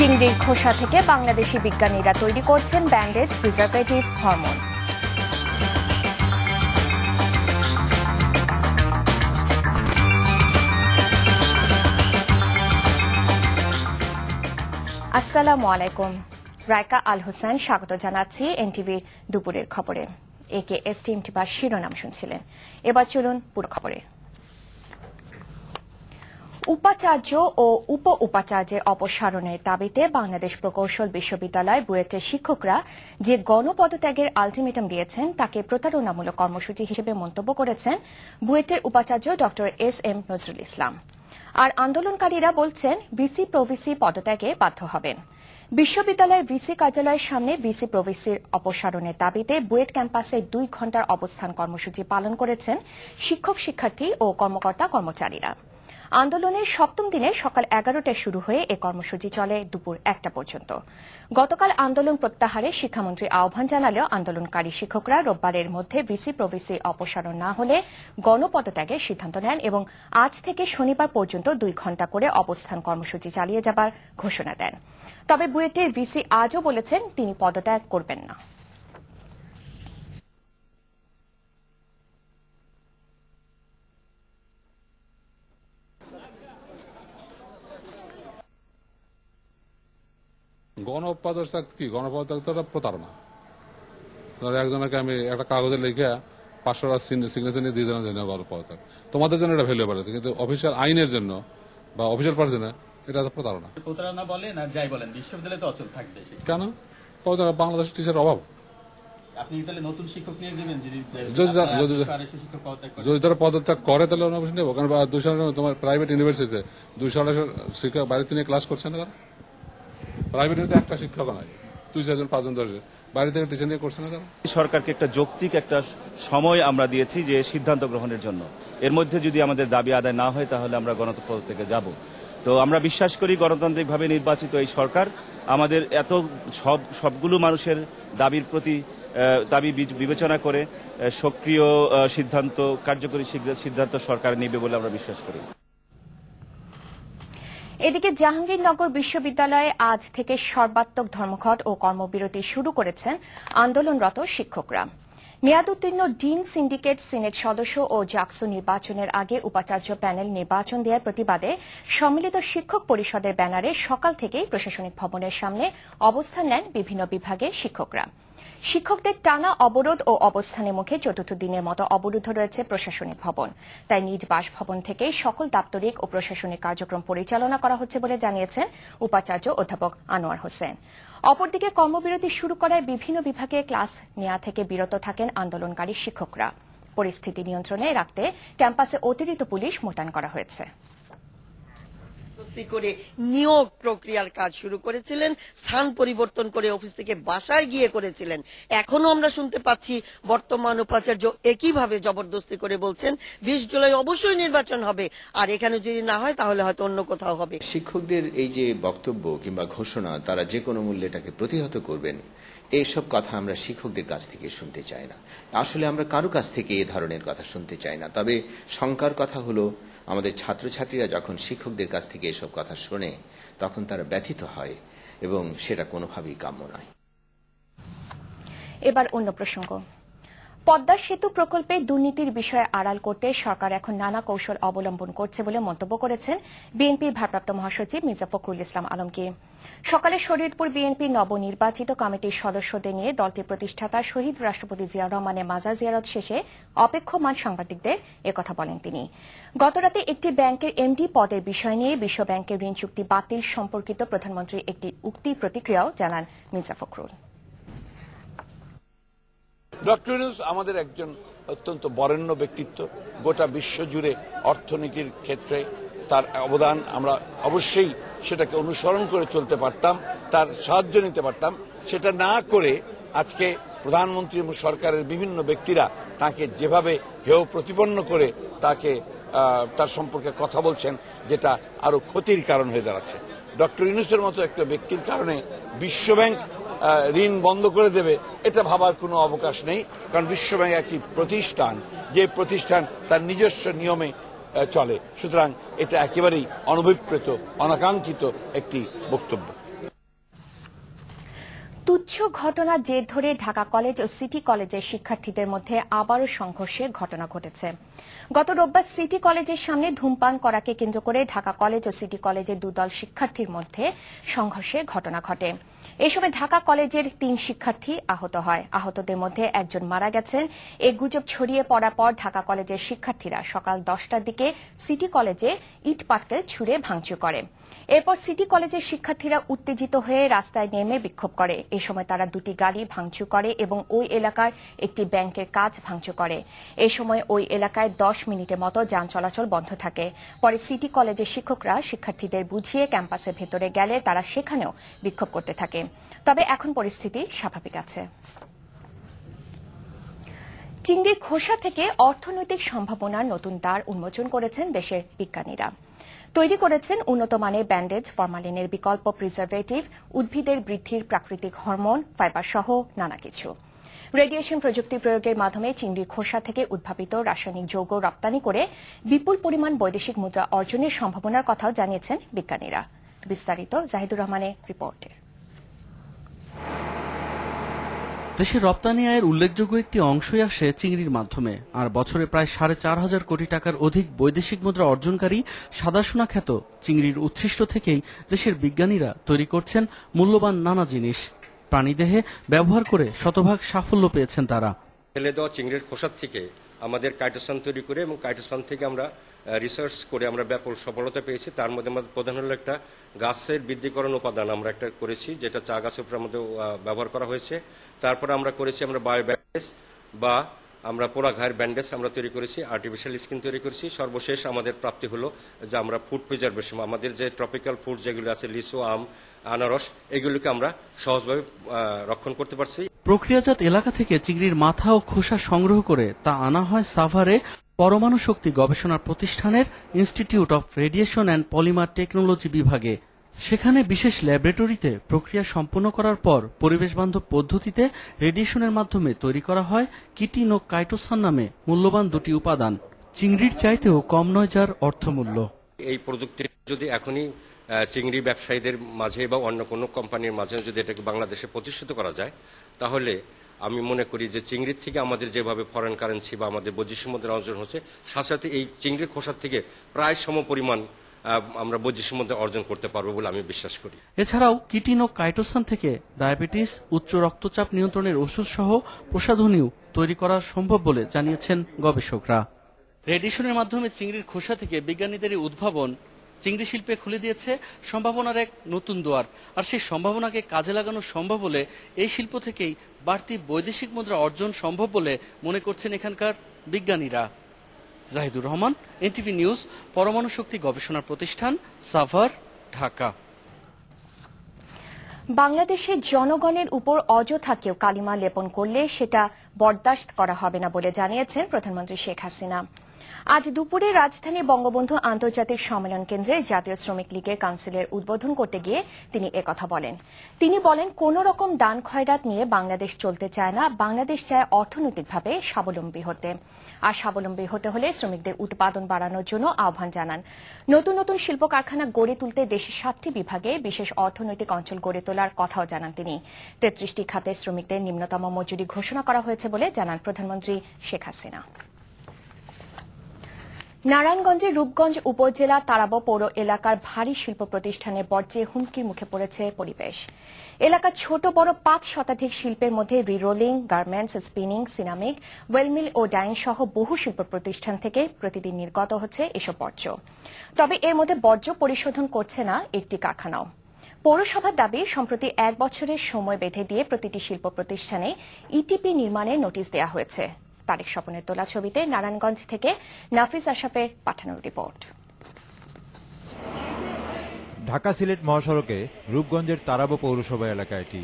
চিংড়ির খোসা থেকে বাংলাদেশি বিজ্ঞানীরা তৈরি করছেন ব্যান্ডেজ প্রিজারভেটিভ হরমোন। আসসালামু আলাইকুম। রায়কা আল হোসেন স্বাগত জানাচ্ছি এনটিভির দুপুরের খবরে। একে এস টিম টিপার শিরোনাম শুনছিলেন। এবার চলুন পুরো খবরে। উপাচার্য ও উপ উপাচার্যের অপসারণের দাবিতে বাংলাদেশ প্রকৌশল বিশ্ববিদ্যালয় বুয়েটের শিক্ষকরা যে গণপদত্যাগের আলটিমেটাম দিয়েছেন, তাকে প্রতারণামূলক কর্মসূচি হিসেবে মন্তব্য করেছেন বুয়েটের উপাচার্য ড এস এম নজরুল ইসলাম। আর আন্দোলনকারীরা বলছেন, ভিসি প্রভিসি পদত্যাগে বাধ্য হবেন। বিশ্ববিদ্যালয়ের ভিসি কার্যালয়ের সামনে ভিসি প্রভিসির অপসারণের দাবিতে বুয়েট ক্যাম্পাসে দুই ঘণ্টার অবস্থান কর্মসূচি পালন করেছেন শিক্ষক শিক্ষার্থী ও কর্মকর্তা কর্মচারীরা আন্দোলনের সপ্তম দিনে সকাল এগারোটায় শুরু হয়ে এ কর্মসূচি চলে দুপুর একটা পর্যন্ত। গতকাল আন্দোলন প্রত্যাহারে শিক্ষামন্ত্রী আহ্বান জানালেও আন্দোলনকারী শিক্ষকরা রোববারের মধ্যে ভিসি প্রভিসি অপসারণ না হলে গণপদত্যাগের সিদ্ধান্ত নেন এবং আজ থেকে শনিবার পর্যন্ত দুই ঘণ্টা করে অবস্থান কর্মসূচি চালিয়ে যাবার ঘোষণা দেন। তবে বুয়েটের ভিসি আজও বলেছেন, তিনি পদত্যাগ করবেন না। গণপদত্যাগ কি? গণপদত্যাগ তো একটা প্রতারণা। ধরো একজনকে আমি একটা কাগজে লিখে পাঁচশো সিগনেচার নিয়ে দিয়ে দিলাম যে গণপদত্যাগ তোমাদের জন্য এটা ভ্যালুয়েবল আছে কিন্তু অফিসিয়াল আইনের জন্য বা অফিসিয়াল পার্সনে এটা তো প্রতারণা। প্রতারণা বলেন আর যাই বলেন বিশ্ববিদ্যালয় তো অচল থাকবে কেন? পদত্যাগ- বাংলাদেশের টিচার অভাব। আপনি তাহলে নতুন শিক্ষক নিয়ে দিবেন যদি দুশো পদত্যাগ তারা পদত্যাগ করে তাহলে অবশ্যই নেব। কারণ তোমার প্রাইভেট ইউনিভার্সিটিতে দুইশো আড়াইশো শিক্ষক বাড়িতে নিয়ে ক্লাস করছে না তারা? প্রাইভেট একটা শিক্ষক নাই দুই চারজন পাঁচজন দশজন বাড়ি থেকে টিচার নিয়ে করছে না তারা সরকারকে একটা যৌক্তিক একটা সময় আমরা দিয়েছি যে সিদ্ধান্ত গ্রহণের জন্য। এর মধ্যে যদি আমাদের দাবি আদায় না হয়, তাহলে আমরা গণতন্ত্র থেকে যাব। তো আমরা বিশ্বাস করি গণতান্ত্রিকভাবে নির্বাচিত এই সরকার আমাদের এত সব, সবগুলো মানুষের দাবির প্রতি দাবি বিবেচনা করে সক্রিয় সিদ্ধান্ত, কার্যকরী সিদ্ধান্ত সরকার নেবে বলে আমরা বিশ্বাস করি। এদিকে জাহাঙ্গীরনগর বিশ্ববিদ্যালয়ে আজ থেকে সর্বাত্মক ধর্মঘট ও কর্মবিরতি শুরু করেছেন আন্দোলনরত শিক্ষকরা। মেয়াদোত্তীর্ণ ডিন সিন্ডিকেট সিনেট সদস্য ও জাকসু নির্বাচনের আগে উপাচার্য প্যানেল নির্বাচন দেওয়ার প্রতিবাদে সম্মিলিত শিক্ষক পরিষদের ব্যানারে সকাল থেকেই প্রশাসনিক ভবনের সামনে অবস্থান নেন বিভিন্ন বিভাগের শিক্ষকরা। শিক্ষকদের টানা অবরোধ ও অবস্থানের মুখে চতুর্থ দিনের মতো অবরুদ্ধ রয়েছে প্রশাসনিক ভবন। তাই নিজ বাসভবন থেকে সকল দাপ্তরিক ও প্রশাসনিক কার্যক্রম পরিচালনা করা হচ্ছে বলে জানিয়েছেন উপাচার্য অধ্যাপক আনোয়ার হোসেন। অপরদিকে কর্মবিরতি শুরু করায় বিভিন্ন বিভাগে ক্লাস নেওয়া থেকে বিরত থাকেন আন্দোলনকারী শিক্ষকরা। পরিস্থিতি নিয়ন্ত্রণে রাখতে ক্যাম্পাসে অতিরিক্ত পুলিশ মোতায়েন করা হয়েছে। স্বস্তি করে নিয়োগ প্রক্রিয়ার কাজ শুরু করেছিলেন, স্থান পরিবর্তন করে অফিস থেকে বাসায় গিয়ে করেছিলেন। এখনও আমরা শুনতে পাচ্ছি বর্তমান উপাচার্য একইভাবে জবরদস্তি করে বলছেন, বিশ জুলাই অবশ্যই নির্বাচন হবে, আর এখানে যদি না হয় তাহলে হয়তো অন্য কোথাও হবে। শিক্ষকদের এই যে বক্তব্য কিংবা ঘোষণা, তারা যে কোনো মূল্যে এটাকে প্রতিহত করবেন, এইসব কথা আমরা শিক্ষকদের কাছ থেকে শুনতে চাই না। আসলে আমরা কারও কাছ থেকে এ ধরনের কথা শুনতে চাই না। তবে শঙ্কার কথা হলো আমাদের ছাত্রছাত্রীরা যখন শিক্ষকদের কাছ থেকে এসব কথা শোনে, তখন তারা ব্যথিত হয় এবং সেটা কোনোভাবেই কাম্য নয়। এবার অন্য প্রসঙ্গ। পদ্মা সেতু প্রকল্পে দুর্নীতির বিষয়ে আড়াল করতে সরকার এখন নানা কৌশল অবলম্বন করছে বলে মন্তব্য করেছেন বিএনপির ভারপ্রাপ্ত মহাসচিব মির্জা ফখরুল ইসলাম আলমগীর। সকালে শরীয়তপুর বিএনপি নবনির্বাচিত কমিটির সদস্যদের নিয়ে দলটির প্রতিষ্ঠাতা শহীদ রাষ্ট্রপতি জিয়াউর রহমানের মাজার জিয়ারত শেষে অপেক্ষমান সাংবাদিকদের একথা বলেন তিনি। গতরাতে একটি ব্যাংকের এমডি পদের বিষয় নিয়ে বিশ্ব ব্যাংকের ঋণ চুক্তি বাতিল সম্পর্কিত প্রধানমন্ত্রীর একটি উক্তি প্রতিক্রিয়াও জানান মির্জা ফখরুল। ডক্টর ইউনুস আমাদের একজন অত্যন্ত বরেণ্য ব্যক্তিত্ব। গোটা বিশ্ব জুড়ে অর্থনীতির ক্ষেত্রে তার অবদান আমরা অবশ্যই সেটাকে অনুসরণ করে চলতে পারতাম, তার সাহায্য নিতে পারতাম। সেটা না করে আজকে প্রধানমন্ত্রী এবং সরকারের বিভিন্ন ব্যক্তিরা তাকে যেভাবে হেয় প্রতিপন্ন করে তাকে তার সম্পর্কে কথা বলছেন, যেটা আরও ক্ষতির কারণ হয়ে দাঁড়াচ্ছে। ডক্টর ইউনুসের মতো একটা ব্যক্তির কারণে বিশ্বব্যাংক ঋণ বন্ধ করে দেবে, এটা ভাবার কোনো অবকাশ নেই। কারণ বিশ্বব্যাংক একটি প্রতিষ্ঠান, যে প্রতিষ্ঠান তার নিজস্ব নিয়মে চলে। সুতরাং এটা একেবারেই অনভিপ্রেত অনাকাঙ্ক্ষিত একটি বক্তব্য। তুচ্ছ ঘটনা জের ধরে ঢাকা কলেজ ও সিটি কলেজের শিক্ষার্থীদের মধ্যে আবারও সংঘর্ষের ঘটনা ঘটেছে। গত রোববার সিটি কলেজের সামনে ধূমপান করাকে কেন্দ্র করে ঢাকা কলেজ ও সিটি কলেজের দুদল শিক্ষার্থীর মধ্যে সংঘর্ষের ঘটনা ঘটে। এই সময় ঢাকা কলেজের তিন শিক্ষার্থী আহত হয়। আহতদের মধ্যে একজন মারা গেছেন। এই গুজব ছড়িয়ে পড়ার পর ঢাকা কলেজের শিক্ষার্থীরা সকাল দশটার দিকে সিটি কলেজে ইট পাটকেল ছুড়ে ভাঙচুর করে। এরপর সিটি কলেজের শিক্ষার্থীরা উত্তেজিত হয়ে রাস্তায় নেমে বিক্ষোভ করে। এই সময় তারা দুটি গাড়ি ভাঙচুর করে এবং ওই এলাকার একটি ব্যাংকের কাজ ভাঙচুর করে। এই সময় ওই এলাকায় দশ মিনিটের মতো যান চলাচল বন্ধ থাকে। পরে সিটি কলেজের শিক্ষকরা শিক্ষার্থীদের বুঝিয়ে ক্যাম্পাসের ভেতরে গেলে তারা সেখানেও বিক্ষোভ করতে থাকে। তবে এখন পরিস্থিতি স্বাভাবিক আছে। চিংড়ির খোসা থেকে অর্থনৈতিক সম্ভাবনার নতুন দ্বার উন্মোচন করেছেন দেশের বিজ্ঞানীরা। তৈরি করেছেন উন্নত মানের ব্যান্ডেজ, ফরমালিনের বিকল্প প্রিজারভেটিভ, উদ্ভিদের বৃদ্ধির প্রাকৃতিক হরমোন ফাইবার সহ নানা কিছু। রেডিয়েশন প্রযুক্তি প্রয়োগের মাধ্যমে চিংড়ির খোসা থেকে উদ্ভাবিত রাসায়নিক যৌগ রপ্তানি করে বিপুল পরিমাণ বৈদেশিক মুদ্রা অর্জনের সম্ভাবনার কথাও জানিয়েছেন বিজ্ঞানীরা। বিস্তারিত জাহিদুর রহমানের রিপোর্টে। দেশের রপ্তানি আয়ের উল্লেখযোগ্য একটি অংশই আসে চিংড়ির মাধ্যমে। আর বছরে প্রায় সাড়ে চার হাজার কোটি টাকার অধিক বৈদেশিক মুদ্রা অর্জনকারী সাদাসোনা খ্যাত চিংড়ির উচ্ছিষ্ট থেকেই দেশের বিজ্ঞানীরা তৈরি করছেন মূল্যবান নানা জিনিস। প্রাণীদেহে ব্যবহার করে শতভাগ সাফল্য পেয়েছেন তারা। ফেলে দেওয়া চিংড়ির খোসার থেকে আমাদের কাইটোসান তৈরি করে এবং কাইটোসান থেকে আমরা রিসার্চ করে আমরা ব্যাপক সফলতা পেয়েছি। তার মধ্যে আমাদের প্রধান হলো একটা গাছের বৃদ্ধিকরণ উপাদান আমরা একটা করেছি, যেটা চা গাছের উপর আমাদের ব্যবহার করা হয়েছে। তারপরে আমরা করেছি আমরা বায়ো ব্যান্ডেজ বা আমরা পোড়া ঘায়ের ব্যান্ডেজ আমরা তৈরি করেছি আর্টিফিশিয়াল স্কিন তৈরি করেছি। সর্বশেষ আমাদের প্রাপ্তি হলো যে আমরা ফুড প্রিজার্ভেশন আমাদের যে ট্রপিক্যাল ফুড যেগুলো আছে, লিচু, আম, আনারস, এগুলোকে আমরা সহজভাবে রক্ষণ করতে পারছি। প্রক্রিয়াজাত এলাকা থেকে চিংড়ির মাথা ও খোসা সংগ্রহ করে তা আনা হয় সাভারে। পরমাণু শক্তি গবেষণা প্রতিষ্ঠানের institute of radiation and polymer technology বিভাগে। সেখানে বিশেষ ল্যাবরেটরিতে প্রক্রিয়া সম্পন্ন করার পর পরিবেশ বান্ধব পদ্ধতিতে রেডিয়েশনের মাধ্যমে তৈরি করা হয় কিটিন ও কাইটোসান নামে মূল্যবান দুটি উপাদান। চিংড়ির চাইতেও কম নয় যার অর্থমূল্য। এই প্রযুক্তি যদি এখনই চিংড়ি ব্যবসায়ীদের মাঝে বা অন্য কোনো কোম্পানির মাঝে যদি এটাকে বাংলাদেশে প্রতিষ্ঠিত করা যায়, তাহলে আমি মনে করি যে চিংড়ির থেকে আমাদের যেভাবে ফরেন কারেন্সি বা আমাদের বৈদেশিক মুদ্রা অর্জন হচ্ছে সাথে সাথে এই চিংড়ির খোসার থেকে প্রায় সম পরিমাণ আমরা বৈদেশিক মুদ্রা অর্জন করতে পারব বলে আমি বিশ্বাস করি। এছাড়াও কিটিন ও কাইটোসান থেকে ডায়াবেটিস উচ্চ রক্তচাপ নিয়ন্ত্রণের ওষুধ সহ প্রসাধনীও তৈরি করা সম্ভব বলে জানিয়েছেন গবেষকরা। রেডিশনের মাধ্যমে চিংড়ির খোসা থেকে বিজ্ঞানীদের উদ্ভাবন চিংড়ি শিল্পে খুলে দিয়েছে সম্ভাবনার এক নতুন দুয়ার। আর সেই সম্ভাবনাকে কাজে লাগানো সম্ভব হলে এই শিল্প থেকেই বাড়তি বৈদেশিক মুদ্রা অর্জন সম্ভব বলে মনে করছেন এখানকার বিজ্ঞানীরা। জাহিদুর রহমান, এনটিভি নিউজ, পরমাণু শক্তি গবেষণা প্রতিষ্ঠান, সাভার, ঢাকা। বাংলাদেশের জনগণের উপর অযথা কেউ কালিমা লেপন করলে সেটা বরদাস্ত করা হবে না বলে জানিয়েছেন প্রধানমন্ত্রী শেখ হাসিনা। আজ দুপুরে রাজধানী বঙ্গবন্ধু আন্তর্জাতিক সম্মেলন কেন্দ্রে জাতীয় শ্রমিক লীগের কাউন্সিলের উদ্বোধন করতে গিয়ে তিনি একথা বলেন। তিনি বলেন কোন রকম দান খয়রাত নিয়ে বাংলাদেশ চলতে চায় না। বাংলাদেশ চায় অর্থনৈতিকভাবে স্বাবলম্বী হতে। আর স্বাবলম্বী হতে হলে শ্রমিকদের উৎপাদন বাড়ানোর জন্য আহ্বান জানান। নতুন নতুন শিল্প কারখানা গড়ে তুলতে দেশের সাতটি বিভাগে বিশেষ অর্থনৈতিক অঞ্চল গড়ে তোলার কথাও জানান তিনি। তেত্রিশটি খাতে শ্রমিকদের নিম্নতম মজুরি ঘোষণা করা হয়েছে বলে জানান প্রধানমন্ত্রী শেখ হাসিনা। নারায়ণগঞ্জের রূপগঞ্জ উপজেলা তারাব পৌর এলাকার ভারী শিল্প প্রতিষ্ঠানের বর্জ্যে হুমকির মুখে পড়েছে পরিবেশ। এলাকার ছোট বড় পাঁচ শতাধিক শিল্পের মধ্যে rerolling, garments, spinning ceramic oil mill ও ডাইং সহ বহু শিল্প প্রতিষ্ঠান থেকে প্রতিদিন নির্গত হচ্ছে এসব বর্জ্য। তবে এর মধ্যে বর্জ্য পরিশোধন করছে না একটি কারখানাও। পৌরসভার দাবি, সম্প্রতি এক বছরের সময় বেঁধে দিয়ে প্রতিটি শিল্প প্রতিষ্ঠানে ইটিপি নির্মাণে নোটিশ দেওয়া হয়েছে। তারেক স্বপনের তোলা ছবিতে নারায়ণগঞ্জ থেকে নাফিস আশাফের পাঠানো রিপোর্ট। ঢাকা সিলেট মহাসড়কে রূপগঞ্জের তারাবো পৌরসভা এলাকা এটি।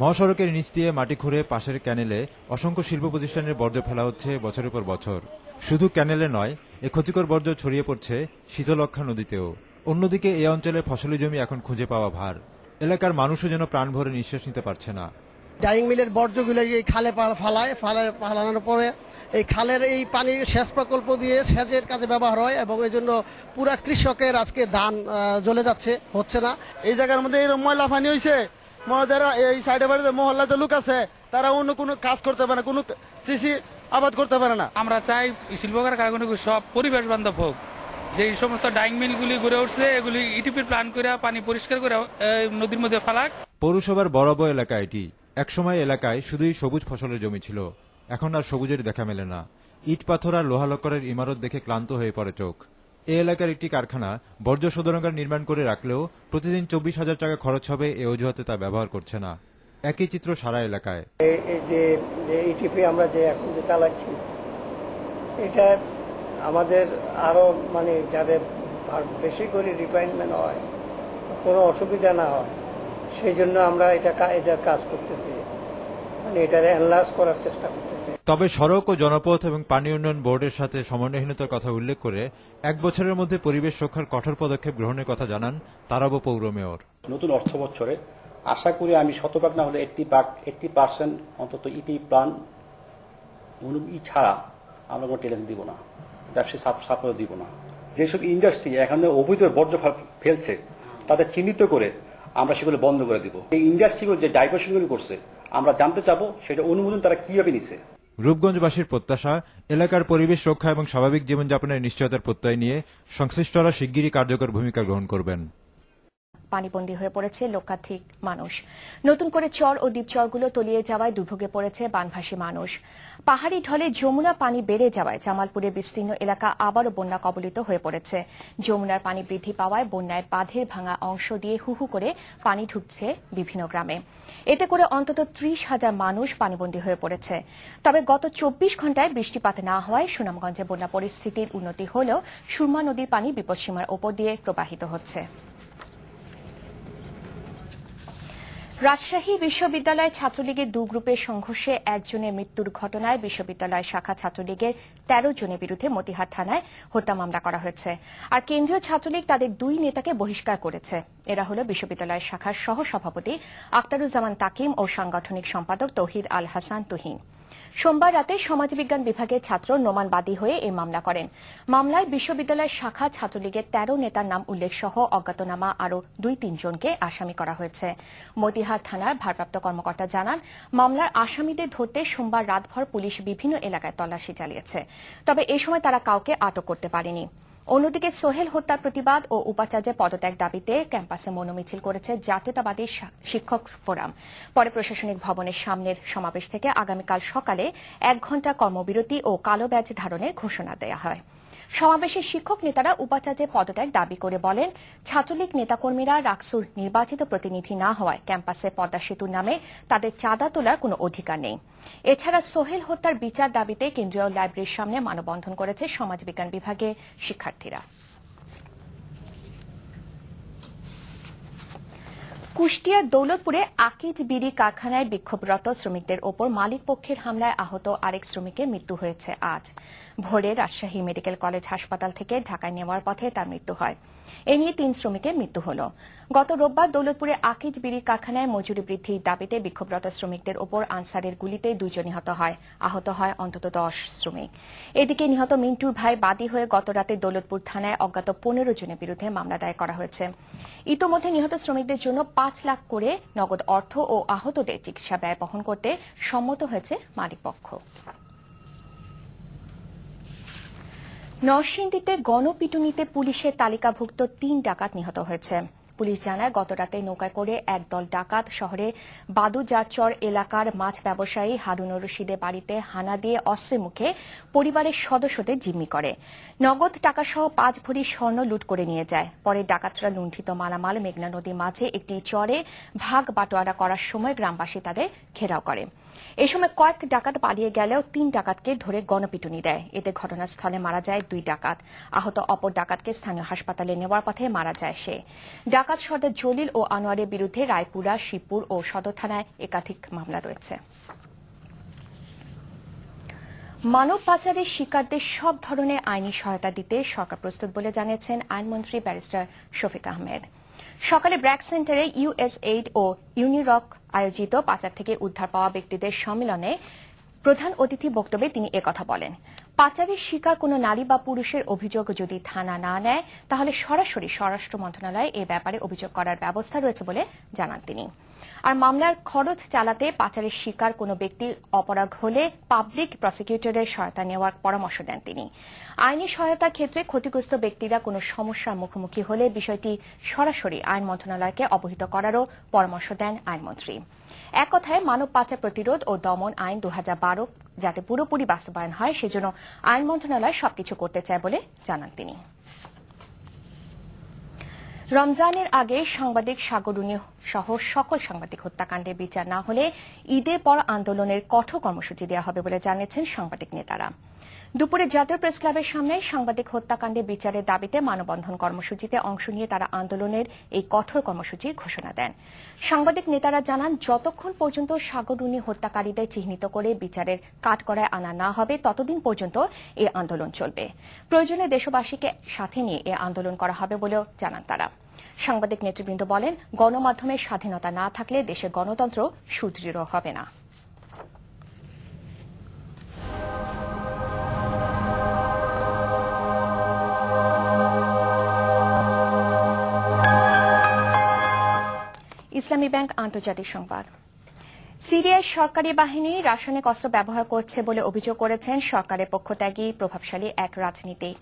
মহাসড়কের নিচ দিয়ে মাটি খুঁড়ে পাশের ক্যানেলে অসংখ্য শিল্প প্রতিষ্ঠানের বর্জ্য ফেলা হচ্ছে বছরের পর বছর। শুধু ক্যানেলে নয়, এ ক্ষতিকর বর্জ্য ছড়িয়ে পড়ছে শীতলক্ষা নদীতেও। অন্যদিকে এ অঞ্চলে ফসলি জমি এখন খুঁজে পাওয়া ভার। এলাকার মানুষও যেন প্রাণ ভরে নিঃশ্বাস নিতে পারছে না। ডাইং মিলের বর্জ্যগুলো এই খালে ফালায় ফালে ফালানোর পরে এই খালের এই পানি সেচ প্রকল্প দিয়ে সেচের কাজে ব্যবহার হয় এবং এই জন্য পুরা কৃষকের আজকে ধান জ্বলে যাচ্ছে হচ্ছে না। এই জায়গার মধ্যে এরকম ময়লা পানি হয়েছে যারা এই সাইডে বাড়িতে মহল্লাতে লোক আছে তারা অন্য কোনো কাজ করতে পারে না কোনো কৃষি আবাদ করতে পারে না। আমরা চাই শিল্পকার কারখানাগুলো সব পরিবেশ বান্ধব হোক। যে এই সমস্ত ডাইং মিলগুলি গড়ে উঠছে এগুলি ইটিপির প্ল্যান করে পানি পরিষ্কার করে এই নদীর মধ্যে ফালাক। পৌরসভার বরাবর এলাকা এটি। একসময় এলাকায় শুধুই সবুজ ফসলের জমি ছিল। এখন আর সবুজের দেখা মেলে না। ইট পাথর আর লোহালক্করের ইমারত দেখে ক্লান্ত হয়ে পড়ে চোখ। এ এলাকার একটি কারখানা বর্জ্য শোধনাগার নির্মাণ করে রাখলেও প্রতিদিন চব্বিশ হাজার টাকা খরচ হবে এ অজুহাতে তা ব্যবহার করছে না। একই চিত্র সারা এলাকায়। যে আমরা যে এখন যে চালাচ্ছি, এটা আমাদের আরও মানে যাতে আর বেশি করে রিফাইনমেন্ট হয়, কোনো অসুবিধা না হয়। সেই জন্য আমরা এটা এটার কাজ করতেছি। মানে এটার এনলার্জ করার চেষ্টা করতেছি। তবে সড়ক ও জনপথ এবং পানি উন্নয়ন বোর্ডের সাথে সমন্বয়হীনতার কথা উল্লেখ করে এক বছরের মধ্যে পরিবেশ রক্ষার কঠোর পদক্ষেপ গ্রহণের কথা জানান তারাবো পৌর মেয়র। নতুন অর্থ বছরে আশা করি আমি শতভাগ না হলে এইটটি এইটটি পার্সেন্ট অন্তত ইটি প্ল্যান ই ছাড়া আমরা কোনো টেলেন্স দিব না। ব্যবসায়ী সাপোর্ট দিব না। যেসব ইন্ডাস্ট্রি এখানে অবৈধ বর্জ্য ফেল- ফেলছে তাদের চিহ্নিত করে আমরা সেগুলো বন্ধ করে দিব। এই ইন্ডাস্ট্রিগুলো যে ডাইভার্সনগুলো করছে, আমরা জানতে চাবো সেটা অনুমোদন তারা কীভাবে নিছে। রূপগঞ্জবাসীর প্রত্যাশা, এলাকার পরিবেশ রক্ষা এবং স্বাভাবিক জীবনযাপনের নিশ্চয়তার প্রত্যয় নিয়ে সংশ্লিষ্টরা শিগগিরই কার্যকর ভূমিকা গ্রহণ করবেন। পানিবন্দী হয়ে পড়েছে লক্ষাধিক মানুষ। নতুন করে চর ও দ্বীপচরগুলো তলিয়ে যাওয়ায় দুর্ভোগে পড়েছে বানভাসী মানুষ। পাহাড়ি ঢলে যমুনা পানি বেড়ে যাওয়ায় জামালপুরের বিস্তীর্ণ এলাকা আবারও বন্যা কবলিত হয়ে পড়েছে। যমুনার পানি বৃদ্ধি পাওয়ায় বন্যায় বাঁধের ভাঙা অংশ দিয়ে হুহু করে পানি ঢুকছে বিভিন্ন গ্রামে। এতে করে অন্তত ত্রিশ হাজার মানুষ পানিবন্দী হয়ে পড়েছে। তবে গত চব্বিশ ঘন্টায় বৃষ্টিপাত না হওয়ায় সুনামগঞ্জে বন্যা পরিস্থিতির উন্নতি হলেও সুরমা নদীর পানি বিপদসীমার ওপর দিয়ে প্রবাহিত হচ্ছে। রাজশাহী বিশ্ববিদ্যালয় ছাত্রলীগের দু গ্রুপের সংঘর্ষে একজনের মৃত্যুর ঘটনায় বিশ্ববিদ্যালয় শাখা ছাত্রলীগের তেরো জনের বিরুদ্ধে মতিহার থানায় হত্যা মামলা করা হয়েছে। আর কেন্দ্রীয় ছাত্রলীগ তাদের দুই নেতাকে বহিষ্কার করেছে। এরা হল বিশ্ববিদ্যালয় শাখার সহসভাপতি আক্তারুজ্জামান তাকিম ও সাংগঠনিক সম্পাদক তৌহিদ আল হাসান তুহিন। সোমবার রাতে সমাজবিজ্ঞান বিভাগের ছাত্র নোমান বাদী হয়ে এই মামলা করেন। মামলায় বিশ্ববিদ্যালয় শাখা ছাত্রলীগের তেরো নেতার নাম উল্লেখ সহ অজ্ঞাতনামা আরও দুই তিনজনকে আসামি করা হয়েছে। মতিহার থানার ভারপ্রাপ্ত কর্মকর্তা জানান, মামলার আসামিদের ধরতে সোমবার রাতভর পুলিশ বিভিন্ন এলাকায় তল্লাশি চালিয়েছে। তবে এ সময় তারা কাউকে আটক করতে পারেনি। অন্যদিকে সোহেল হত্যার প্রতিবাদ ও উপাচার্যের পদত্যাগ দাবিতে ক্যাম্পাসে মনোমিছিল করেছে জাতীয়তাবাদী শিক্ষক ফোরাম। পরে প্রশাসনিক ভবনের সামনের সমাবেশ থেকে আগামীকাল সকালে এক ঘণ্টা কর্মবিরতি ও কালো ব্যাজ ধারণের ঘোষণা দেওয়া হয়। সমাবেশে শিক্ষক নেতারা উপাচার্যের পদত্যাগ দাবি করে বলেন, ছাত্রলীগ নেতাকর্মীরা রাকসুর নির্বাচিত প্রতিনিধি না হওয়ায় ক্যাম্পাসে পদ্মা সেতুর নামে তাদের চাঁদা তোলার কোনো অধিকার নেই। এছাড়া সোহেল হত্যার বিচার দাবিতে কেন্দ্রীয় লাইব্রেরির সামনে মানববন্ধন করেছে সমাজবিজ্ঞান বিভাগের শিক্ষার্থীরা। কুষ্টিয়ার দৌলতপুরে আকিজ বিড়ি কারখানায় বিক্ষোভরত শ্রমিকদের ওপর মালিক পক্ষের হামলায় আহত আরেক শ্রমিকের মৃত্যু হয়েছে আজ। ভোরে রাজশাহী মেডিকেল কলেজ হাসপাতাল থেকে ঢাকায় নেওয়ার পথে তার মৃত্যু হয়। এ নিয়ে তিন শ্রমিকের মৃত্যু হল। গত রোববার দৌলতপুরে আকিজ বিড়ি কারখানায় মজুরি বৃদ্ধির দাবিতে বিক্ষোভরত শ্রমিকদের ওপর আনসারের গুলিতে দুজন নিহত হয়। আহত হয় অন্তত দশ শ্রমিক। এদিকে নিহত মিন্টুর ভাই বাদী হয়ে গত রাতে দৌলতপুর থানায় অজ্ঞাত পনেরো জনের বিরুদ্ধে মামলা দায়ের করা হয়েছে। ইতোমধ্যে নিহত শ্রমিকদের জন্য পাঁচ লাখ করে নগদ অর্থ ও আহতদের চিকিৎসা ব্যয় বহন করতে সম্মত হয়েছে মালিকপক্ষ। নরসিংদীতে গণপিটুনিতে পুলিশের তালিকাভুক্ত তিন ডাকাত নিহত হয়েছে। পুলিশ জানায়, গতরাতে নৌকায় করে একদল ডাকাত শহরে বাদুজারচর এলাকার মাছ ব্যবসায়ী হারুনুর রশিদের বাড়িতে হানা দিয়ে অস্ত্রের মুখে পরিবারের সদস্যদের জিম্মি করে। নগদ টাকাসহ পাঁচ ভরি স্বর্ণ লুট করে নিয়ে যায়। পরে ডাকাতরা লুণ্ঠিত মালামাল মেঘনা নদীর মাঝে একটি চরে ভাগ বাটোয়ারা করার সময় গ্রামবাসী তাদের ঘেরাও করে। এ সময় কয়েক ডাকাত পালিয়ে গেলেও তিন ডাকাতকে ধরে গণপিটুনি দেয়। এতে ঘটনাস্থলে মারা যায় দুই ডাকাত। আহত অপর ডাকাতকে স্থানীয় হাসপাতালে নেওয়ার পথে মারা যায় সে। ডাকাত সর্দার জলিল ও আনোয়ারের বিরুদ্ধে রায়পুরা, শিবপুর ও সদর থানায় একাধিক মামলা রয়েছে। মানব পাচারের শিকারদের সব ধরনের আইনি সহায়তা দিতে সরকার প্রস্তুত বলে জানিয়েছেন আইনমন্ত্রী ব্যারিস্টার শফিক আহমেদ। সকালে ব্র্যাক সেন্টারে ইউএসএইড ও ইউনিরক আয়োজিত পাচার থেকে উদ্ধার পাওয়া ব্যক্তিদের সম্মেলনে প্রধান অতিথি বক্তব্যে তিনি একথা বলেন। পাচারের শিকার কোনো নারী বা পুরুষের অভিযোগ যদি থানা না নেয়, তাহলে সরাসরি স্বরাষ্ট্র মন্ত্রণালয়ে এ ব্যাপারে অভিযোগ করার ব্যবস্থা রয়েছে বলে জানান তিনি। আর মামলার খরচ চালাতে পাচারের শিকার কোনো ব্যক্তি অপরাধ হলে পাবলিক প্রসিকিউটরের সহায়তা নেওয়ার পরামর্শ দেন তিনি। আইনি সহায়তার ক্ষেত্রে ক্ষতিগ্রস্ত ব্যক্তিরা কোনো সমস্যার মুখোমুখি হলে বিষয়টি সরাসরি আইন মন্ত্রণালয়কে অবহিত করারও পরামর্শ দেন আইনমন্ত্রী। এক কথায়, মানব পাচার প্রতিরোধ ও দমন আইন দু হাজার বারো যাতে পুরোপুরি বাস্তবায়ন হয়, সেজন্য আইন মন্ত্রণালয় সবকিছু করতে চায় বলে জানান তিনি। রমজানের আগে সাংবাদিক সাগরুনি সহ সকল সাংবাদিক হত্যাকাণ্ডে বিচার না হলে ঈদের পর আন্দোলনের কঠোর কর্মসূচি দেওয়া হবে বলে জানিয়েছেন সাংবাদিক নেতারা। দুপুরে জাতীয় প্রেস ক্লাবের সামনে সাংবাদিক হত্যাকাণ্ডে বিচারের দাবিতে মানববন্ধন কর্মসূচিতে অংশ নিয়ে তারা আন্দোলনের এই কঠোর কর্মসূচির ঘোষণা দেন। সাংবাদিক নেতারা জানান, যতক্ষণ পর্যন্ত সাগরুনি হত্যাকারীদের চিহ্নিত করে বিচারের কাঠগড়ায় আনা না হবে, ততদিন পর্যন্ত এই আন্দোলন চলবে। প্রয়োজনে দেশবাসীকে সাথে নিয়ে এ আন্দোলন করা হবে বলেও জানান তারা। সাংবাদিক নেতৃবৃন্দ বলেন গণমাধ্যমের স্বাধীনতা না থাকলে দেশে গণতন্ত্র সুদৃঢ় হবে না। ইসলামী ব্যাংক আন্তর্জাতিক সংবাদ। সিরিয়ার সরকারি বাহিনী রাসায়নিক অস্ত্র ব্যবহার করছে বলে অভিযোগ করেছেন সরকারের পক্ষত্যাগী প্রভাবশালী এক রাজনীতিক।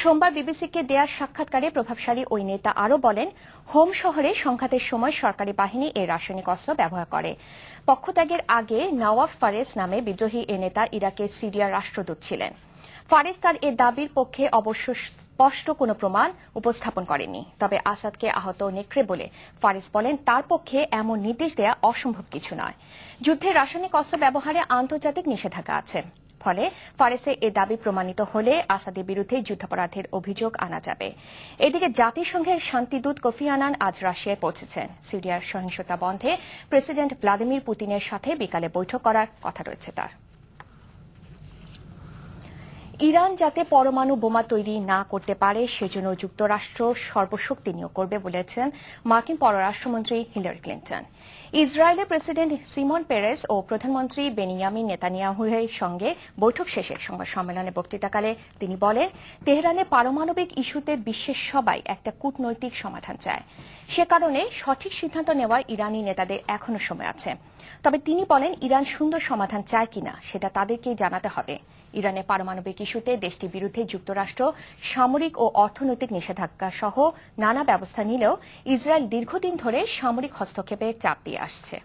সোমবার বিবিসিকে দেয়া সাক্ষাৎকারে প্রভাবশালী ওই নেতা আরও বলেন, হোম শহরে সংঘাতের সময় সরকারি বাহিনী এই রাসায়নিক অস্ত্র ব্যবহার করে। পক্ষত্যাগের আগে নওয়াব ফারেস নামে বিদ্রোহী এ নেতা ইরাকের সিরিয়ার রাষ্ট্রদূত ছিলেন। ফারিস তার এ দাবির পক্ষে অবশ্য স্পষ্ট কোনো প্রমাণ উপস্থাপন করেনি। তবে আসাদকে আহত নেকড়ে বলে ফারিস বলেন, তার পক্ষে এমন নির্দেশ দেয়া অসম্ভব কিছু নয়। যুদ্ধে রাসায়নিক অস্ত্র ব্যবহারে আন্তর্জাতিক নিষেধাজ্ঞা আছে। ফলে ফারেসের এ দাবি প্রমাণিত হলে আসাদের বিরুদ্ধে যুদ্ধাপরাধের অভিযোগ আনা যাবে। এদিকে জাতিসংঘের শান্তিদূত কোফি আনান আজ রাশিয়ায় পৌঁছেছেন। সিরিয়ার সহিংসতা বন্ধে প্রেসিডেন্ট ভ্লাদিমির পুতিনের সাথে বিকালে বৈঠক করার কথা রয়েছে তার। ইরান যাতে পরমাণু বোমা তৈরি না করতে পারে, সেজন্য যুক্তরাষ্ট্র সর্বশক্তি নিয়োগ করবে বলেছেন মার্কিন পররাষ্ট্রমন্ত্রী হিলারি ক্লিন্টন। ইসরায়েলের প্রেসিডেন্ট সিমন পেরেস ও প্রধানমন্ত্রী বেনিয়ামিন নেতানিয়াহুয়ের সঙ্গে বৈঠক শেষে সংবাদ সম্মেলনে বক্তৃতাকালে তিনি বলেন, তেহরানে পারমাণবিক ইস্যুতে বিশ্বের সবাই একটা কূটনৈতিক সমাধান চায়। সে কারণে সঠিক সিদ্ধান্ত নেওয়ার ইরানি নেতাদের এখনও সময় আছে। তবে তিনি বলেন, ইরান সুন্দর সমাধান চায় কিনা, সেটা তাদেরকেই জানাতে হবে। ইরানের পারমাণবিক ইস্যুতে দেশটির বিরুদ্ধে যুক্তরাষ্ট্র সামরিক ও অর্থনৈতিক নিষেধাজ্ঞা সহ নানা ব্যবস্থা নিলেও ইসরায়েল দীর্ঘদিন ধরে সামরিক হস্তক্ষেপে চাপ দিয়ে আসছে।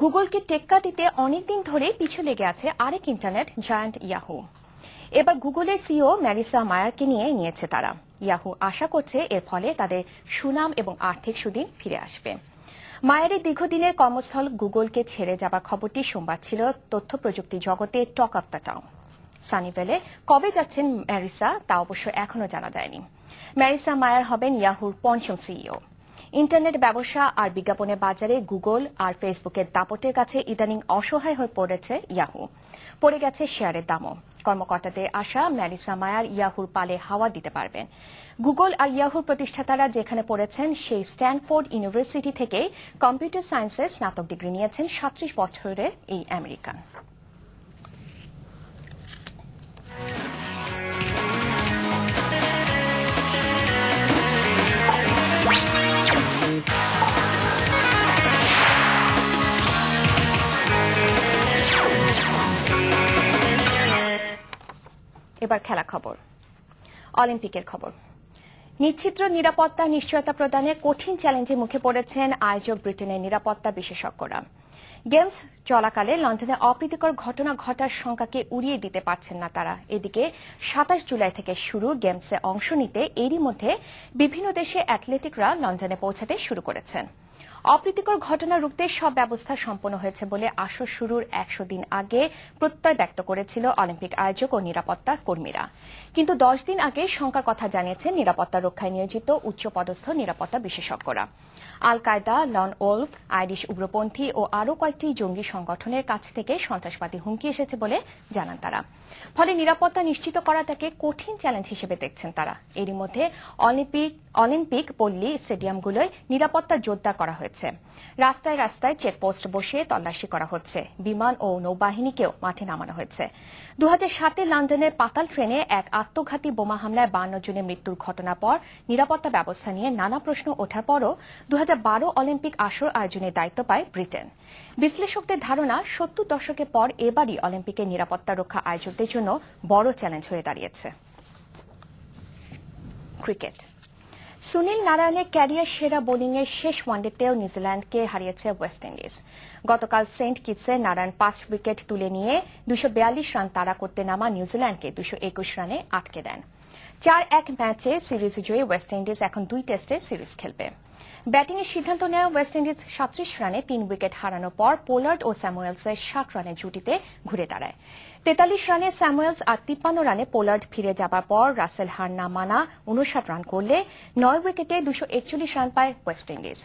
গুগলকে টেক্কা দিতে অনেকদিন ধরে পিছু লেগে আছে আরেক ইন্টারনেট জায়ান্ট ইয়াহু। এবার গুগলের সিও ম্যারিসা মায়ারকে নিয়ে নিয়েছে তারা। ইয়াহু আশা করছে এর ফলে তাদের সুনাম এবং আর্থিক সুদিন ফিরে আসবে। মায়ারের দীর্ঘদিনের কর্মস্থল গুগলকে ছেড়ে যাবার খবরটি সোমবার ছিল তথ্য প্রযুক্তি জগতে টক অফ দ্য টাউন। সানিভেলে কবে যাচ্ছেন ম্যারিসা তা অবশ্য এখনও জানা যায়নি। ম্যারিসা মায়ার হবেন ইয়াহুর পঞ্চম সিইও। ইন্টারনেট ব্যবসা আর বিজ্ঞাপনের বাজারে গুগল আর ফেসবুকের দাপটের কাছে ইদানিং অসহায় হয়ে পড়েছে ইয়াহু। পড়ে গেছে শেয়ারের দামও। কর্মকর্তাদের আশা ম্যারিসা মায়ার ইয়াহুর পালে হাওয়া দিতে পারবেন। গুগল আর ইয়াহুর প্রতিষ্ঠাতারা যেখানে পড়েছেন, সেই স্ট্যানফোর্ড ইউনিভার্সিটি থেকে কম্পিউটার সায়েন্সে স্নাতক ডিগ্রি নিয়েছেন সাত্রিশ বছরের এই আমেরিকান। এবার খেলা খবর। অলিম্পিকের খবর। নিশ্চিত্র নিরাপত্তা নিশ্চয়তা প্রদানে কঠিন চ্যালেঞ্জের মুখে পড়েছেন আয়োজক ব্রিটেনের নিরাপত্তা বিশেষজ্ঞরা। গেমস চলাকালে লন্ডনে অপ্রীতিকর ঘটনা ঘটার শঙ্কাকে উড়িয়ে দিতে পারছেন না তারা। এদিকে সাতাশ জুলাই থেকে শুরু গেমসে অংশ নিতে এরই মধ্যে বিভিন্ন দেশে অ্যাথলেটিকরা লন্ডনে পৌঁছাতে শুরু করেছেন। অপ্রীতিকর ঘটনা রুখতে সব ব্যবস্থা সম্পন্ন হয়েছে বলে আসর শুরুর একশো দিন আগে প্রত্যয় ব্যক্ত করেছিল অলিম্পিক আয়োজক ও নিরাপত্তা কর্মীরা। কিন্তু দশ দিন আগে শঙ্কার কথা জানিয়েছেন নিরাপত্তা রক্ষায় নিয়োজিত উচ্চপদস্থ নিরাপত্তা বিশেষজ্ঞরা। Al Qaeda lone wolf, Irish উগ্রপন্থী ও আরও কয়েকটি জঙ্গি সংগঠনের কাছ থেকে সন্ত্রাসবাদী হুমকি এসেছে বলে জানান তারা। ফলে নিরাপত্তা নিশ্চিত করাটাকে কঠিন চ্যালেঞ্জ হিসেবে দেখছেন তারা। এরই মধ্যে অলিম্পিক অলিম্পিক পল্লী স্টেডিয়ামগুলোয় নিরাপত্তা জোরদার করা হয়েছে। হয়েছে। রাস্তায় রাস্তায় চেকপোস্ট বসিয়ে তল্লাশি করা হচ্ছে। বিমান ও নৌবাহিনীকেও মাঠে নামানো হয়েছে। দু সাতে লন্ডনের পাতাল ট্রেনে এক আত্মঘাতী বোমা হামলায় বান্ন জনের মৃত্যুর ঘটনার পর নিরাপত্তা ব্যবস্থা নিয়ে নানা প্রশ্ন ওঠার পরও দু হাজার বারো অলিম্পিক আসর আয়োজনের দায়িত্ব পায় ব্রিটেন। বিশ্লেষকদের ধারণা, সত্তর দশকের পর এবারই অলিম্পিকের নিরাপত্তা রক্ষা আয়োজকদের জন্য বড় চ্যালেঞ্জ হয়ে দাঁড়িয়েছে। ক্রিকেট। সুনীল নারায়ণের ক্যারিয়ার সেরা বোলিংয়ের শেষ ওয়ানডেতেও নিউজিল্যান্ডকে হারিয়েছে ওয়েস্ট ইন্ডিজ। গতকাল সেন্ট কিটসে নারায়ণ পাঁচ উইকেট তুলে নিয়ে দুশো রান তাড়া করতে নামা নিউজিল্যান্ডকে দুশো রানে আটকে দেন। চার এক ম্যাচে সিরিজ জয়ী ওয়েস্ট ইন্ডিজ এখন দুই টেস্টে সিরিজ খেলবে। ব্যাটিংয়ের সিদ্ধান্ত নেওয়া ওয়েস্ট ইন্ডিজ সাতত্রিশ রানে তিন উইকেট হারানোর পর পোলার্ড ও স্যামুয়েলসের ষাট রানের জুটিতে ঘুরে দাঁড়ায়। তেতাল্লিশ রানে স্যামুয়েলস আর তিপ্পান্ন রানে পোলার্ড ফিরে যাবার পর রাসেল হার না মানা উনষাট রান করলে নয় উইকেটে দুশো একচল্লিশ রান পায় ওয়েস্ট ইন্ডিজ।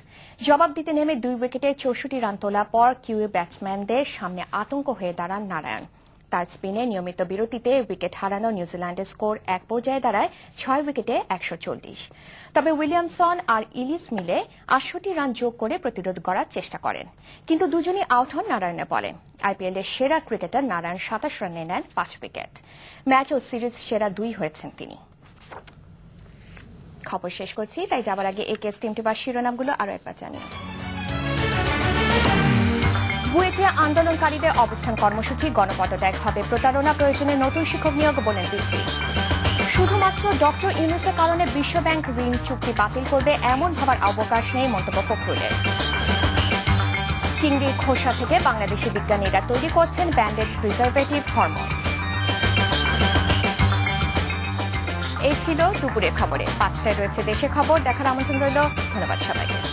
জবাব দিতে নেমে দুই উইকেটে চৌষট্টি রান তোলার পর কিউ ব্যাটসম্যানদের সামনে আতঙ্ক হয়ে দাঁড়ান নারায়ণ। তার স্পিনে নিয়মিত বিরতিতে উইকেট হারানো নিউজিল্যান্ডের স্কোর এক পর্যায়ে দাঁড়ায় ছয় উইকেটে একশো চল্লিশ। তবে উইলিয়ামসন আর ইলিস মিলে আটষট্টি রান যোগ করে প্রতিরোধ করার চেষ্টা করেন। কিন্তু দুজনই আউট হন নারায়ণের বলে। আইপিএল এর সেরা ক্রিকেটার নারায়ণ সাতাশ রানে নেন পাঁচ উইকেট। ম্যাচ ও সিরিজ সেরা দুই হয়েছেন তিনি। খবর শেষ করছি, তাই যাবার আগে এই কেস টিমটি বা শিরোনামগুলো আরও একবার জানিয়ে বুয়েটে আন্দোলনকারীদের অবস্থান কর্মসূচি গণপদত্যাগ হবে প্রতারণা প্রয়োজনে নতুন শিক্ষক নিয়োগ বলেন ডিসি। শুধুমাত্র ডক্টর ইউনুসের কারণে বিশ্বব্যাংক ঋণ চুক্তি বাতিল করবে এমন ভাবার অবকাশ নেই মন্তব্য ফখরুলের। চিংড়ির খোসা থেকে বাংলাদেশি বিজ্ঞানীরা তৈরি করছেন ব্যান্ডেজ প্রিজারভেটিভ হরমোন। এই ছিল দুপুরের খবরে। পাঁচটায় রয়েছে দেশের খবর। দেখার আমন্ত্রণ রইল। ধন্যবাদ সবাইকে।